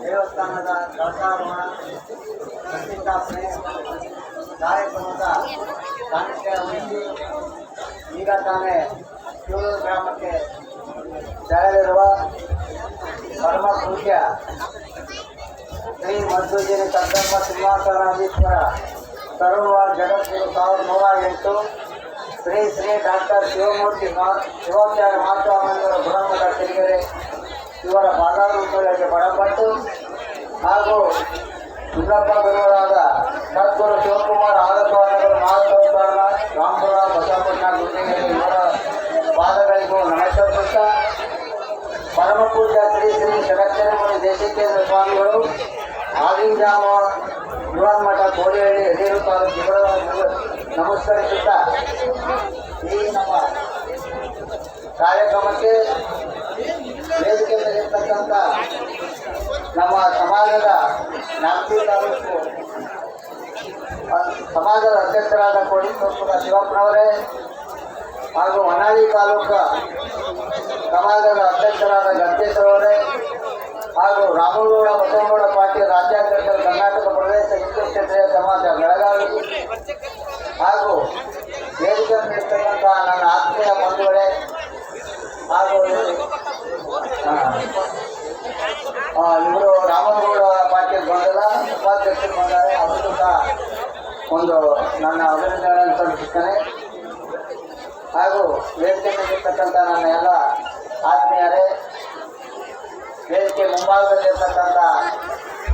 ದೇವಸ್ಥಾನದ ಧ್ವಜಾರೋಹಣ ಪ್ರತಿಷ್ಠಾಪನೆ ಕಾರ್ಯಕ್ರಮದ ವಹಿಸಿ ಈಗ ತಾನೇ ಶಿವೂರು ಗ್ರಾಮಕ್ಕೆ ತೆರಳಿರುವ ಪರಮ ಪೂಜ್ಯ ಶ್ರೀ ಮಧುಗಿರಿ ಕದ್ದಮ್ಮ ಸಿಂಹಾಸನಾಧೀಶ್ವರ ತರುವ ಜಗದ್ಗುರು ಸಾವಿರದ ನೂರ ಎಂಟು, ಶ್ರೀ ಶ್ರೀ ಡಾಕ್ಟರ್ ಶಿವಮೂರ್ತಿ ಶಿವಾಚಾರ್ಯ ಮಹಾಸ್ವಾಮಿಯವರ ಗುಣಮಟ್ಟ ಸಿರಿಗೆರೆ ಇವರ ಪಾದಾರೂಪಗಳಿಗೆ ಬಡಪಟ್ಟು ಹಾಗೂ ದುರ್ಗಪ್ಪ ಗುರುಗಳಾದ ಸದ್ಗುರು ಶಿವಕುಮಾರ್ ಆದಸ್ವಾಮಿಗಳು ಮಹಾಸ್ವಾಮಿ ರಾಮಪುರ ಬಸವಣ್ಣ ಗುಂಡಿಗೆರೆ ಇವರ ಪಾದಗಳಿಗೂ ನಮಸ್ಕರಿಸುತ್ತ ಪರಮ ಪೂಜ್ಯ ಶ್ರೀ ಶ್ರೀ ಶರಕ್ಷರಮುನಿ ದೇಶಿಕೇಂದ್ರ ಸ್ವಾಮಿಗಳು ಆಗಿಂಜಾಮ ಮಠ ಕೋಡಿಹಳ್ಳಿ ಯಡಿಯೂರು ತಾಲೂಕು ನಮಸ್ಕರಿಸುತ್ತಾ ಈ ನಮ್ಮ ಕಾರ್ಯಕ್ರಮಕ್ಕೆ ನಮ್ಮ ಸಮಾಜದ ನಾಲ್ಕು ತಾಲೂಕು ಸಮಾಜದ ಅಧ್ಯಕ್ಷರಾದ ಕೋಡಿಪುರ ಶಿವಪ್ಪನವರೇ ಹಾಗೂ ಹೊನ್ನಾಳಿ ತಾಲೂಕು ಸಮಾಜದ ಅಧ್ಯಕ್ಷರಾದ ಗಂಟೇಶ್ವರವರೇ ಹಾಗೂ ರಾಮಗೌಡ ಬಸವಗೌಡ ಪಾಟೀಲ್ ರಾಜ್ಯಾಧ್ಯಕ್ಷರು ಕರ್ನಾಟಕ ಪ್ರದೇಶ ಹಿಂದೂ ಸಮಾಜ ಬೆಳಗಾವಿ ಹಾಗೂ ವೇದಿಕೆ ನನ್ನ ಆತ್ಮೀಯ ಬಂಧುಗಳೇ ಹಾಗೂ ಇವರು ರಾಮಗೌಡ ಪಾಟೀಲ್ ಬಂದಲ್ಲ ಉಪಾಧ್ಯಕ್ಷರು ಬಂದರೆ. ಅವರು ಸಹ ಒಂದು ನನ್ನ ಅಭಿನಂದನೆಯನ್ನು ಸಲ್ಲಿಸುತ್ತೇನೆ ಹಾಗೂ ವೇದಿಕೆ ಮೇಲಿರ್ತಕ್ಕಂಥ ನನ್ನ ಎಲ್ಲ ಆತ್ಮೀಯರೇ, ವೇದಿಕೆ ಮುಂಭಾಗದಲ್ಲಿರ್ತಕ್ಕಂಥ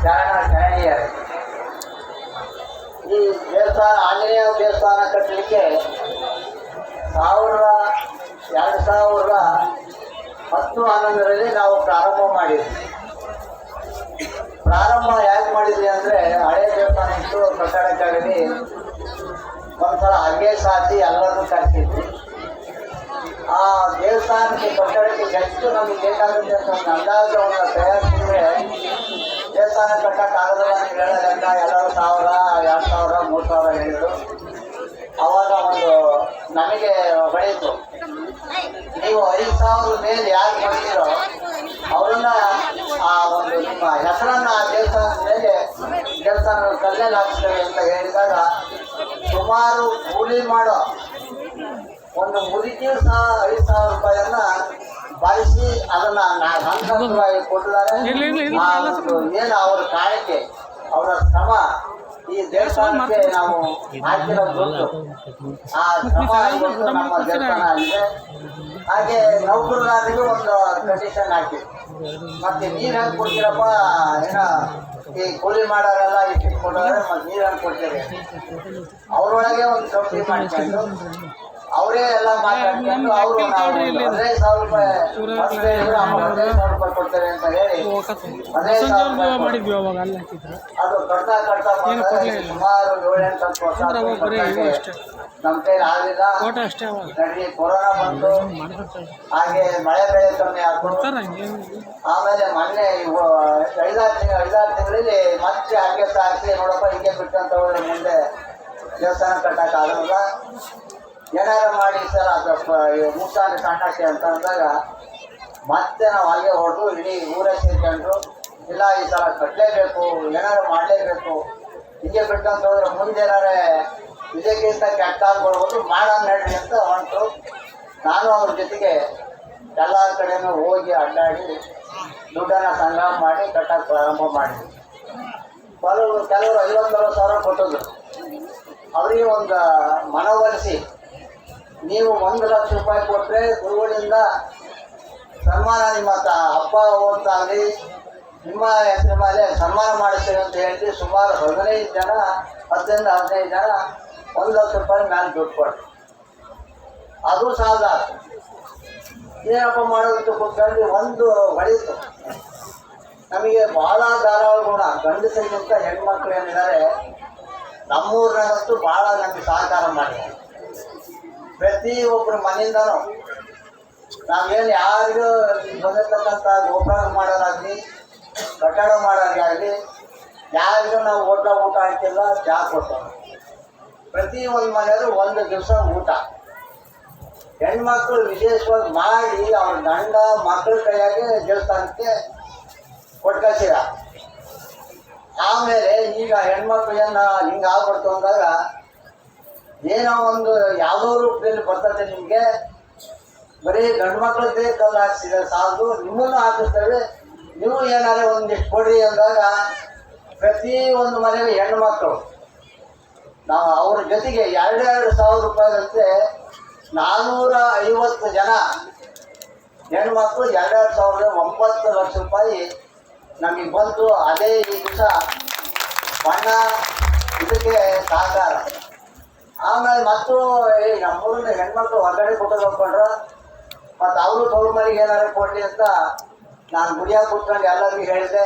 ಶರಣ ಶರಣೀಯರೇ ಈ ದೇವಸ್ಥಾನ, ಆಂಜನೇಯ ದೇವಸ್ಥಾನ ಕಟ್ಟಲಿಕ್ಕೆ ಸಾವಿರದ ಎರಡು ಸಾವಿರದ ಹತ್ತು ಹನ್ನೊಂದರಲ್ಲಿ ನಾವು ಪ್ರಾರಂಭ ಮಾಡಿದ್ವಿ. ಪ್ರಾರಂಭ ಯಾಕೆ ಮಾಡಿದ್ವಿ ಅಂದ್ರೆ ಹಳೆ ದೇವಸ್ಥಾನ ಇತ್ತು ಕಟ್ಟಡಕ್ಕಾಗಲಿ ಒಂಥರ ಹಂಗೆ ಸಾಸಿ ಎಲ್ಲರನ್ನೂ ಕರೆಸಿದ್ವಿ ಆ ದೇವಸ್ಥಾನಕ್ಕೆ ಕಟ್ಟಡಕ್ಕೆ ಎಷ್ಟು ನಮಗೆ ಬೇಕಾಗುತ್ತೆ ಅಂತ ಒಂದು ಅಂದಾಜವನ್ನ ತಯಾರಿಸಿದ್ರೆ ದೇವಸ್ಥಾನ ಕಟ್ಟಕ್ಕೆ ಆಗೋದಿಲ್ಲ ಅಂತ ಹೇಳೋ ಲೆಕ್ಕ ಎಲ್ಲರೂ ಸಾವಿರ, ಎರಡು ಸಾವಿರ, ಮೂರು ಸಾವಿರ ಹೇಳಿದ್ರು. ಅವಾಗ ಒಂದು ನಮಗೆ ಹೊಳೆಯಿತು. ನೀವು ಐದು ಸಾವಿರ ಮೇಲೆ ಯಾರು ಮಾಡ್ತೀರೋ ಅವರನ್ನ ಆ ಒಂದು ನಿಮ್ಮ ಹೆಸರನ್ನ ಆ ದೇವಸ್ಥಾನದ ಮೇಲೆ ದೇವಸ್ಥಾನದ ಕಲ್ಯಾಣ ಹಾಕ್ತೇವೆ ಅಂತ ಹೇಳಿದಾಗ ಸುಮಾರು ಕೂಲಿ ಮಾಡೋ ಒಂದು ಮುದುಕಿಯೂ ಸಹ ಐದು ಸಾವಿರ ರೂಪಾಯಿಯನ್ನ ಬಾರಿಸಿ ಅದನ್ನ ಹಂತವಾಗಿ ಕೊಟ್ಟಿದ್ದಾರೆ. ಏನು ಅವರ ಕಾಯಕ್ಕೆ ಅವರ ಶ್ರಮ ಹಾಗೆ ನೌಕರರಾದ್ರಿಗೂ ಒಂದು ಕಂಡೀಷನ್ ಹಾಕಿ ಮತ್ತೆ ನೀರು ಹೆಂಗೆ ಕೊಡ್ತೀರಪ್ಪ? ಏನೋ ಈ ಕೂಲಿ ಮಾಡೋರೆಲ್ಲ ಇಟ್ಟಿಟ್ಕೊಂಡ್ರೆ ಮತ್ತೆ ನೀರು ಹೆಂಗೆ ಕೊಡ್ತೀರಿ? ಅವ್ರೊಳಗೆ ಒಂದು ಚೌಕಿ ಮಾಡ್ಕೊಂಡು ಅವರೇ ಎಲ್ಲ ಮಾತಾಡ್ಕೊಂಡು ಅವರು ಹದಿನೈದು ಸಾವಿರ ರೂಪಾಯಿ first ಹೇಳಿದ್ರು, ಆಮೇಲೆ ಹದಿನೈದು ಸಾವಿರ ರೂಪಾಯಿ ಕೊಡ್ತೇವೆ ಅಂತ ಹೇಳಿ. ಹದಿನೈದು ಸಾವಿರ ಮಾಡಿದ್ವಿ ಅವಾಗ ಅಲ್ಲಿ ಹಾಕಿದ್ರು. ಅದು ಕಟ್ತಾ ಕಟ್ತಾ. ಸುಮಾರು ಏಳೆಂಟು ಹತ್ತು ವರ್ಷ. ನಮ್ಮ ಕೈಲಿ ಆಗಲಿಲ್ಲ ನಡಿ ಕೊರೋನಾ ಬಂತು. ಹಾಗೆ ಮಳೆ ಬೆಳೆ ಕಮ್ಮಿ ಆಯ್ತು ಆಮೇಲೆ ಮೊನ್ನೆ ಐದಾರು ತಿಂಗಳು ಐದಾರು ತಿಂಗಳಲ್ಲಿ ಮತ್ತೆ ಹಾಗೆ ಸಾರಿಸಿ ನೋಡಪ್ಪ ಹಿಂಗೆ ಹೋದ್ರೆ ಮುಂದೆ ದೇವಸ್ಥಾನ ಕಟ್ಟಕ್ಕೆ ಆಗಲ್ಲ ಏನಾರು ಮಾಡಿ ಸರ್ ಅದು ಮುಟ್ಟಾನೆ ಸಣ್ಣಕ್ಕೆ ಅಂತ ಅಂದಾಗ ಮತ್ತೆ ನಾವು ಅಲ್ಲಿಗೆ ಹೊರಟು, ಇಡೀ ಊರೇ ಸೇರ್ಕೊಂಡ್ರು. ಇಲ್ಲ, ಈ ಸಲ ಕಟ್ಟಲೇಬೇಕು ಏನಾರು ಮಾಡಲೇಬೇಕು. ಹಿಂಗೆ ಬಿಟ್ಟಂತ ಹೋದ್ರೆ ಮುಂದೆ ಏನಾರೇ ಇದಕ್ಕಿಂತ ಕೆಟ್ಟ ಬರ್ಬೋದು ಮಾಡೋಣ ನಡ್ರಿ ಅಂತ ಹೊಂಟರು. ನಾನು ಅವ್ರ ಜೊತೆಗೆ ಎಲ್ಲ ಕಡೆನೂ ಹೋಗಿ ಅಡ್ಡಾಡಿ ದುಡ್ಡನ್ನು ಸಂಗ್ರಹ ಮಾಡಿ ಕಟ್ಟಕ್ಕೆ ಪ್ರಾರಂಭ ಮಾಡಿದ್ವಿ. ಕೆಲವರು ಕೆಲವರು ಐವತ್ತರವತ್ತು ಸಾವಿರ ಕೊಟ್ಟಿದ್ರು. ಅವರಿಗೆ ಒಂದು ಮನವೊಲಿಸಿ ನೀವು ಒಂದು ಲಕ್ಷ ರೂಪಾಯಿ ಕೊಟ್ಟರೆ ಗುರುಗಳಿಂದ ಸನ್ಮಾನ ನಿಮ್ಮ ತ ಅಪ್ಪ ಆಗಲಿ ನಿಮ್ಮ ಹೆಸರು ಮೇಲೆ ಸನ್ಮಾನ ಮಾಡಿಸ್ತೇವೆ ಅಂತ ಹೇಳಿ ಸುಮಾರು ಹದಿನೈದು ಜನ, ಹತ್ತರಿಂದ ಹದಿನೈದು ಜನ ಒಂದು ಲಕ್ಷ ರೂಪಾಯಿ ಮ್ಯಾಲೆ ದುಡ್ಡು ಕೊಟ್ಟರು ಅದು ಸಾಲದ ಏನಪ್ಪ ಮಾಡೋದಕ್ಕೆ ಕೂತ್ಕೊಂಡು ಒಂದು ಹೊಡೀತು ನಮಗೆ ಭಾಳ ಧಾರಾಳ ಗುಣ. ಗಂಡಸರಿಗಿಂತ ಹೆಣ್ಮಕ್ಳು ಏನಿದ್ದಾರೆ ನಮ್ಮೂರಿನಾಗಂತೂ ಭಾಳ ನಮಗೆ ಸಹಕಾರ ಮಾಡಿದ್ದಾರೆ. ಪ್ರತಿ ಒಬ್ಬರ ಮನೆಯಿಂದನೂ ನಾವೇನು ಯಾರಿಗೂ ಬಂದಿರ್ತಕ್ಕಂಥ ಗೋಪುರ ಮಾಡೋದಾಗಲಿ, ಕಟ್ಟಡ ಮಾಡೋದಾಗಲಿ, ಯಾರಿಗೂ ನಾವು ಊಟ ಊಟ ಹಾಕಿಲ್ಲ, ಚಹಾ ಕೊಡ್ತಾರೆ ಪ್ರತಿ ಒಂದು ಮನೆಯಲ್ಲೂ ಒಂದು ದಿವಸ ಊಟ. ಹೆಣ್ಮಕ್ಳು ವಿಶೇಷವಾಗಿ ಮಾಡಿ ಅವ್ರ ಗಂಡ ಮಕ್ಕಳ ಕೈಯಾಗಿ ದೇವಸ್ಥಾನಕ್ಕೆ ಕೊಟ್ಟು ಕಳ್ಸಿರ ಆಮೇಲೆ ಈಗ ಹೆಣ್ಮಕ್ಳು ಏನ ಹಿಂಗೆ ಆಗ್ಬಿಡ್ತು ಅಂದಾಗ ಏನೋ ಒಂದು ಯಾವುದೋ ರೂಪದಲ್ಲಿ ಬರ್ತದೆ ನಿಮಗೆ. ಬರೀ ಗಂಡು ಮಕ್ಕಳದ್ದೇ ಕಲ್ಲು ಹಾಕ್ಸಿದ್ರೆ ಸಾಲದು, ನಿಮ್ಮನ್ನು ಹಾಕಿಸ್ತೇವೆ ನೀವು ಏನಾದ್ರೆ ಒಂದಿಷ್ಟು ಕೊಡಿ ಅಂದಾಗ ಪ್ರತಿ ಒಂದು ಮನೆಗೆ ಹೆಣ್ಣು ಮಕ್ಕಳು. ನಾವು ಅವ್ರ ಜೊತೆಗೆ ಎರಡೆರಡು ಸಾವಿರ ರೂಪಾಯಿದಂತೆ ನಾನ್ನೂರ ಐವತ್ತು ಜನ ಹೆಣ್ಮಕ್ಳು ಎರಡೆರಡು ಸಾವಿರದ ಒಂಬತ್ತು ಲಕ್ಷ ರೂಪಾಯಿ ನಮಗೆ ಬಂತು ಅದೇ ಈ ದಿವಸ ಬಣ್ಣ ಇದಕ್ಕೆ ಸಹಕಾರ. ಆಮೇಲೆ ಮತ್ತು ಈ ನಮ್ಮೂರಿನ ಹೆಣ್ಮಕ್ಳು ಹೊರಗಡೆ ಕೊಟ್ಟು ಹೋಗ್ಕೊಂಡ್ರು ಮತ್ತು ಅವರು ತೋರ್ ಮನೆಗೆ ಏನಾರು ಕೊಡ್ಲಿ ಅಂತ ನಾನು ಗುಡಿಯಾಗ ಕೂತ್ಕೊಂಡು ಎಲ್ಲರಿಗೂ ಹೇಳಿದೆ.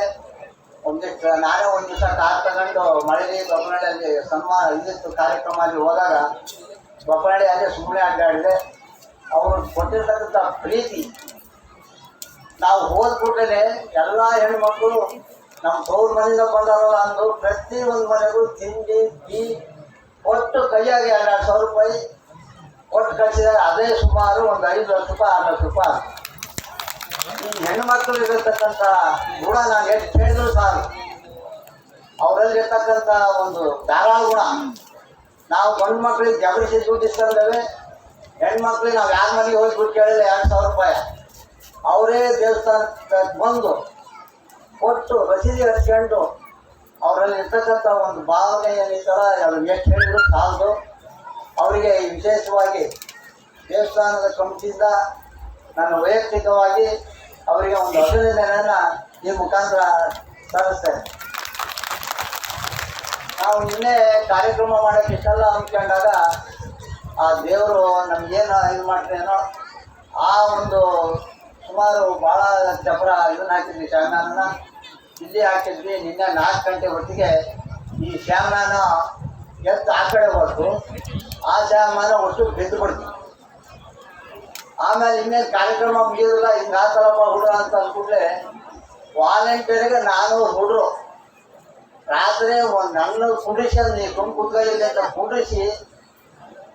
ಒಂದಿಷ್ಟು, ನಾನೇ ಒಂದು ದಿವಸ ಕಾರ್ ತಗೊಂಡು ಮಳೆಲಿ ಬೊಪ್ಪನಹಳ್ಳಿಯಲ್ಲಿ ಸನ್ಮಾನ ಇದಿತ್ತು ಕಾರ್ಯಕ್ರಮ ಅಲ್ಲಿ ಹೋದಾಗ ಬೊಪ್ಪನಹಳ್ಳಿ ಅಲ್ಲೇ ಸುಮ್ಮನೆ ಅಡ್ಡಾಡಿದೆ. ಅವರು ಕೊಟ್ಟಿರ್ತಕ್ಕಂಥ ಪ್ರೀತಿ. ನಾವು ಹೋದ ಕೂಡಲೇ ಎಲ್ಲ ಹೆಣ್ಮಕ್ಳು ನಮ್ಮ ತೋರ್ ಮನೆಯಿಂದ ಬಂದವರಲ್ಲ ಅಂದು ಪ್ರತಿ ಒಂದು ಮನೆಗೂ ತಿಂಡಿ ಟೀ ಒಟ್ಟು ಕೈಯಾಗಿ ಎರಡು ಸಾವಿರ ರೂಪಾಯಿ ಒಟ್ಟು ಕಳಿಸಿದ್ದಾರೆ. ಅದೇ ಸುಮಾರು ಒಂದು ಐದು ಲಕ್ಷ ರೂಪಾಯಿ, ಆರು ಲಕ್ಷ ರೂಪಾಯಿ. ಈ ಹೆಣ್ಮಕ್ಳು ಇರತಕ್ಕಂಥ ಗುಣ ನಾನು ಎಷ್ಟು ಹೇಳಿದ್ರು ಸಾರು ಅವರಲ್ಲಿ ಇರ್ತಕ್ಕಂಥ ಒಂದು ಧಾರಾಳ ಗುಣ. ನಾವು ಗಂಡು ಮಕ್ಳಿಗೆ ಜಬರಿಸಿ ದುಡ್ಡು ಇಸ್ಕೊಂಡೇವೆ ಹೆಣ್ಮಕ್ಳಿಗೆ ನಾವು ಯಾರ ಮನೆಗೆ ಹೋಗಿ ದುಡ್ಡು ಕೇಳಿಲ್ಲ, ಎರಡು ಸಾವಿರ ರೂಪಾಯಿ. ಅವರೇ ದೇವಸ್ಥಾನಕ್ಕೆ ಬಂದು ಕೊಟ್ಟು ರಸೀದಿ ಹಚ್ಕೊಂಡು ಅವರಲ್ಲಿ ಇರ್ತಕ್ಕಂಥ ಒಂದು ಭಾವನೆ ಏನಿತ್ತಲ್ಲ ಅದು ಎಷ್ಟು ಹೇಳಿದ್ರು ಸಾಲದು. ಅವರಿಗೆ ವಿಶೇಷವಾಗಿ ದೇವಸ್ಥಾನದ ಕಮಿಟಿಯಿಂದ ನಾನು ವೈಯಕ್ತಿಕವಾಗಿ ಅವರಿಗೆ ಒಂದು ಅಭಿನಂದನೆಯನ್ನು ಈ ಮುಖಾಂತರ ಸಲ್ಲಿಸ್ತೇನೆ. ನಾವು ನಿನ್ನೆ ಕಾರ್ಯಕ್ರಮ ಮಾಡೋಕ್ಕೆ ಇಷ್ಟೆಲ್ಲ ಅಂದ್ಕೊಂಡಾಗ ಆ ದೇವರು ನಮಗೇನು ಇದು ಮಾಡ್ತೇನೋ ಆ ಒಂದು ಸುಮಾರು ಭಾಳ ಚಪ್ರ ಇದನ್ನ ಹಾಕಿದ್ವಿ ಶಾಮಿಯಾನ ಇಲ್ಲಿ ಹಾಕಿದ್ವಿ. ನಿನ್ನೆ ನಾಲ್ಕು ಗಂಟೆ ಹೊತ್ತಿಗೆ ಈ ಶಾಮಿಯಾನ ಎತ್ತು ಆ ಕಡೆ ಹೊರತು ಆ ಶಾಮಿಯಾನ ಒಟ್ಟು ಬಿದ್ದು ಬಿಡ್ತು. ಆಮೇಲೆ ಇನ್ನೇನು ಕಾರ್ಯಕ್ರಮ ಮುಗಿಯೋದಿಲ್ಲ ಹಿಂಗೆ ಹಾಕಲಪ್ಪ ಹುಡುಗ ಅಂತ ಅಂದ್ಕೂಡ್ಲೆ ವಾಲಂಟಿಯರ್ಗೆ ನಾನು ಹುಡುಗರು ರಾತ್ರಿ ಒಂದು ನನ್ನ ಕುಂಡ್ರಿಸಿ ನೀ ತುಂಬ ಕುತ್ಕೊಳ್ಳಿಲ್ಲ ಅಂತ ಕುಂಡಿಸಿ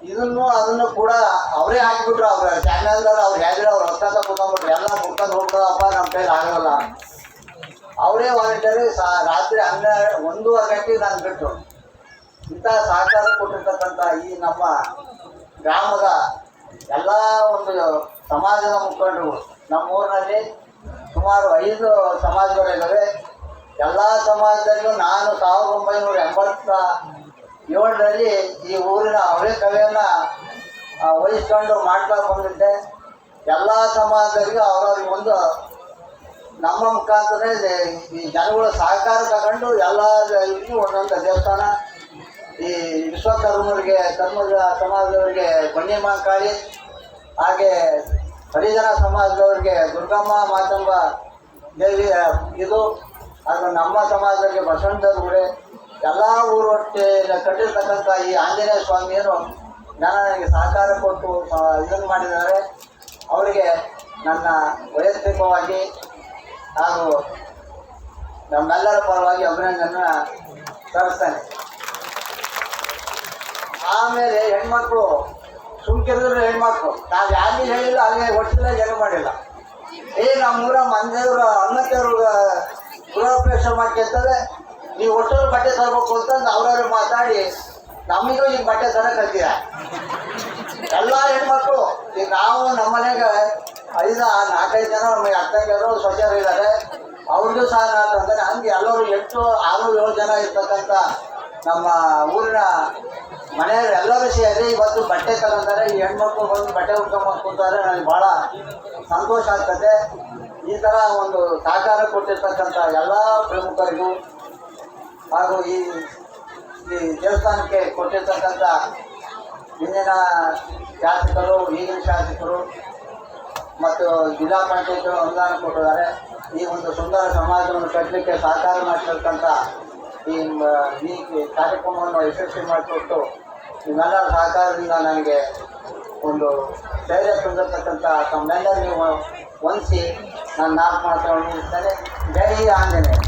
ಇದನ್ನು ಅದನ್ನು ಕೂಡ ಅವರೇ ಹಾಕಿಬಿಟ್ರು. ಅವ್ರ ಚಾನಲ್ದವ್ರು ಅವ್ರು ಹೇಳಿದ್ರು, ಅವ್ರು ರೊಕ್ಕ ಕುತ್ಕೊಂಡ್ಬಿಟ್ರು. ಎಲ್ಲ ಮುಟ್ಕೊಂಡು ಹೋಗ್ತದಪ್ಪ ನಮ್ಮ ಕೈಲಿ ಆಗಲ್ಲ. ಅವರೇ ವಾಲಂಟಿಯರ್ ಸಾ, ರಾತ್ರಿ ಹನ್ನೆರಡು, ಒಂದೂವರೆ ಗಂಟೆಗೆ ನಾನು ಬಿಟ್ಟು. ಇಂಥ ಸಹಕಾರ ಕೊಟ್ಟಿರ್ತಕ್ಕಂಥ ಈ ನಮ್ಮ ಗ್ರಾಮದ ಎಲ್ಲ ಒಂದು ಸಮಾಜದ ಮುಖಂಡರು ನಮ್ಮ ಊರಿನಲ್ಲಿ ಸುಮಾರು ಐದು ಸಮಾಜಗಳಿದ್ದಾವೆ ಎಲ್ಲ ಸಮಾಜದಲ್ಲೂ ನಾನು ಸಾವಿರದ ಒಂಬೈನೂರ ಎಂಬತ್ತ ಏಳರಲ್ಲಿ ಈ ಊರಿನ ಅವರೇ ಕಲೆಯನ್ನು ವಹಿಸ್ಕೊಂಡು ಮಾಡ್ತಾ ಬಂದಿದ್ದೆ. ಎಲ್ಲ ಸಮಾಜದಲ್ಲಿ ಅವರವ್ರಿಗೆ ಒಂದು ನಮ್ಮ ಮುಖಾಂತರ ಈ ಜನಗಳ ಸಹಕಾರ ತಗೊಂಡು ಎಲ್ಲ ಇದಕ್ಕೂ ಒಂದೊಂದು ದೇವಸ್ಥಾನ, ಈ ವಿಶ್ವಕರ್ಮರಿಗೆ ಕರ್ಮದ ಸಮಾಜದವರಿಗೆ ಕಾಳಿ ಹಾಗೆ ಹರಿಜನ ಸಮಾಜದವರಿಗೆ ದುರ್ಗಮ್ಮ ಮಾತಂಬ ದೇವಿ ಇದು ಅದು ನಮ್ಮ ಸಮಾಜದವರಿಗೆ ಗುಡೆ, ಎಲ್ಲ ಊರು ಒಟ್ಟೆ ಕಟ್ಟಿರ್ತಕ್ಕಂಥ ಈ ಆಂಜನೇಯ ಸ್ವಾಮಿಯರು ಜನ ನನಗೆ ಸಹಕಾರ ಕೊಟ್ಟು ಇದನ್ನು ಮಾಡಿದ್ದಾರೆ. ಅವರಿಗೆ ನನ್ನ ವೈಯಕ್ತಿಕವಾಗಿ ಹಾಗೂ ನಮ್ಮೆಲ್ಲರ ಪರವಾಗಿ ಅಭಿನಂದನ ಸಲ್ಲಿಸ್ತೇನೆ. ಆಮೇಲೆ ಹೆಣ್ಮಕ್ಳು, ಸುಮ್ಕಿರಿದ್ರೆ ಹೆಣ್ಮಕ್ಳು. ನಾವು ಯಾರಿಗೆ ಹೇಳಿಲ್ಲ ಅಲ್ಲಿ ಒಟ್ಟಿಲ್ಲ ಜನ ಮಾಡಿಲ್ಲ. ಏ ನಮ್ಮೂರ ಮಂದಿಯವ್ರ ಗೃಹ ಗೃಹಪ್ರವೇಶ ಮಾಡ್ಕೊಂತಾರೆ ನೀವು ಒಟ್ಟರು ಬಟ್ಟೆ ತರಬೇಕು ಅಂತ ಅವರವ್ರು ಮಾತಾಡಿ ನಮಗೂ ಈಗ ಬಟ್ಟೆ ತರ ಕಲ್ತೀರ ಎಲ್ಲ ಹೆಣ್ಮಕ್ಳು, ಈಗ ನಾವು ನಮ್ಮ ಮನೆಗೆ ಐದು ನಾಲ್ಕೈದು ಜನ ನಮಗೆ ಅಕ್ಕಂಗಿಯರು ಸ್ವಚ್ಛರು ಇದ್ದಾರೆ ಅವ್ರಿಗೂ ಸಹ ಅಂತಂದರೆ ತಂದರೆ ಹಂಗೆ ಎಲ್ಲರೂ ಎಂಟು, ಆರು, ಏಳು ಜನ ಇರ್ತಕ್ಕಂಥ ನಮ್ಮ ಊರಿನ ಮನೆಯವರು ಎಲ್ಲರೂ ಸೇರಿ ಇವತ್ತು ಬಟ್ಟೆ ತಗೊಂತಾರೆ ಈ ಹೆಣ್ಮಕ್ಳು ಬಂದು ಬಟ್ಟೆ ಉಟ್ಕೊಂಬಂದು ಕೂತಾರೆ ನನಗೆ ಭಾಳ ಸಂತೋಷ ಆಗ್ತದೆ. ಈ ಥರ ಒಂದು ಸಹಕಾರ ಕೊಟ್ಟಿರ್ತಕ್ಕಂಥ ಎಲ್ಲ ಪ್ರಮುಖರಿಗೂ ಹಾಗೂ ಈ ಈ ದೇವಸ್ಥಾನಕ್ಕೆ ಕೊಟ್ಟಿರ್ತಕ್ಕಂಥ ಹಿಂದಿನ ಶಾಸಕರು, ಈಗಿನ ಶಾಸಕರು ಮತ್ತು ಜಿಲ್ಲಾ ಪಂಚಾಯತ್ ಅನುದಾನ ಕೊಟ್ಟಿದ್ದಾರೆ. ಈ ಒಂದು ಸುಂದರ ಸಮಾಜವನ್ನು ಕಟ್ಟಲಿಕ್ಕೆ ಸಹಕಾರ ಮಾಡಿರ್ತಕ್ಕಂಥ ಈ ಈ ಕಾರ್ಯಕ್ರಮವನ್ನು ಯಶಸ್ವಿ ಮಾಡಿಕೊಟ್ಟು ನಿಮ್ಮೆಲ್ಲರ ಸಹಕಾರದಿಂದ ನನಗೆ ಒಂದು ಧೈರ್ಯ ತುಂಬಿರ್ತಕ್ಕಂಥ ತಮ್ಮೆಲ್ಲರಿಗೂ ಹೊಂದಿಸಿ ನಾನು ನಾಲ್ಕು ಮುಗಿಸ್ತೇನೆ. ಜೈ ಆಂಜನೇಯ.